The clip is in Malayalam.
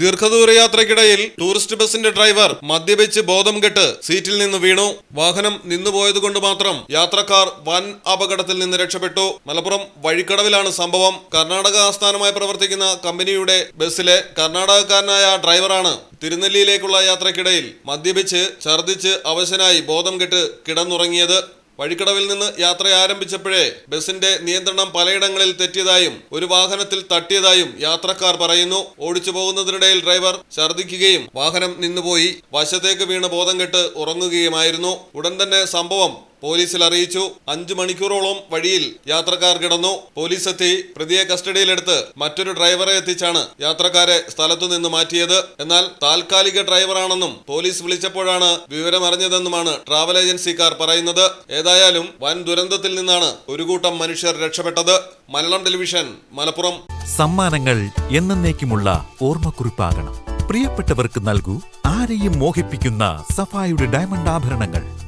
ദീർഘദൂര യാത്രയ്ക്കിടയിൽ ടൂറിസ്റ്റ് ബസിന്റെ ഡ്രൈവർ മദ്യപിച്ച് ബോധം കെട്ട് സീറ്റിൽ നിന്ന് വീണു. വാഹനം നിന്നുപോയതുകൊണ്ട് മാത്രം യാത്രക്കാർ വൻ അപകടത്തിൽ നിന്ന് രക്ഷപ്പെട്ടു. മലപ്പുറം വഴിക്കടവിലാണ് സംഭവം. കർണാടക ആസ്ഥാനമായി പ്രവർത്തിക്കുന്ന കമ്പനിയുടെ ബസ്സിലെ കർണാടകക്കാരനായ ഡ്രൈവറാണ് തിരുനെല്ലിയിലേക്കുള്ള യാത്രയ്ക്കിടയിൽ മദ്യപിച്ച് ഛർദ്ദിച്ച് അവശനായി ബോധം കെട്ട് കിടന്നുറങ്ങിയത്. വഴിക്കടവിൽ നിന്ന് യാത്ര ആരംഭിച്ചപ്പോഴേ ബസിന്റെ നിയന്ത്രണം പലയിടങ്ങളിൽ തെറ്റിയതായും ഒരു വാഹനത്തിൽ തട്ടിയതായും യാത്രക്കാർ പറയുന്നു. ഓടിച്ചു പോകുന്നതിനിടയിൽ ഡ്രൈവർ ഛർദ്ദിക്കുകയും വാഹനം നിന്നുപോയി. വശത്തേക്ക് വീണ് ബോധം കെട്ട് ഉറങ്ങുകയുമായിരുന്നു. ഉടൻ തന്നെ സംഭവം പോലീസിൽ അറിയിച്ചു. അഞ്ചു മണിക്കൂറോളം വഴിയിൽ യാത്രക്കാർ കിടന്നു. പോലീസ് എത്തി പ്രതിയെ കസ്റ്റഡിയിലെടുത്ത് മറ്റൊരു ഡ്രൈവറെ എത്തിച്ചാണ് യാത്രക്കാരെ സ്ഥലത്തു നിന്ന് മാറ്റിയത്. എന്നാൽ താൽക്കാലിക ഡ്രൈവറാണെന്നും പോലീസ് വിളിച്ചപ്പോഴാണ് വിവരമറിഞ്ഞതെന്നുമാണ് ട്രാവൽ ഏജൻസിക്കാർ പറയുന്നത്. ഏതായാലും വൻ ദുരന്തത്തിൽ നിന്നാണ് ഒരു കൂട്ടം മനുഷ്യർ രക്ഷപ്പെട്ടത്. മലയാളം ടെലിവിഷൻ മലപ്പുറം. സമ്മാനങ്ങൾ എന്നേക്കുമുള്ള ഓർമ്മക്കുറിപ്പാകണം. പ്രിയപ്പെട്ടവർക്ക് നൽകൂ ആരെയും മോഹിപ്പിക്കുന്ന സഫായുടെ ഡയമണ്ട് ആഭരണങ്ങൾ.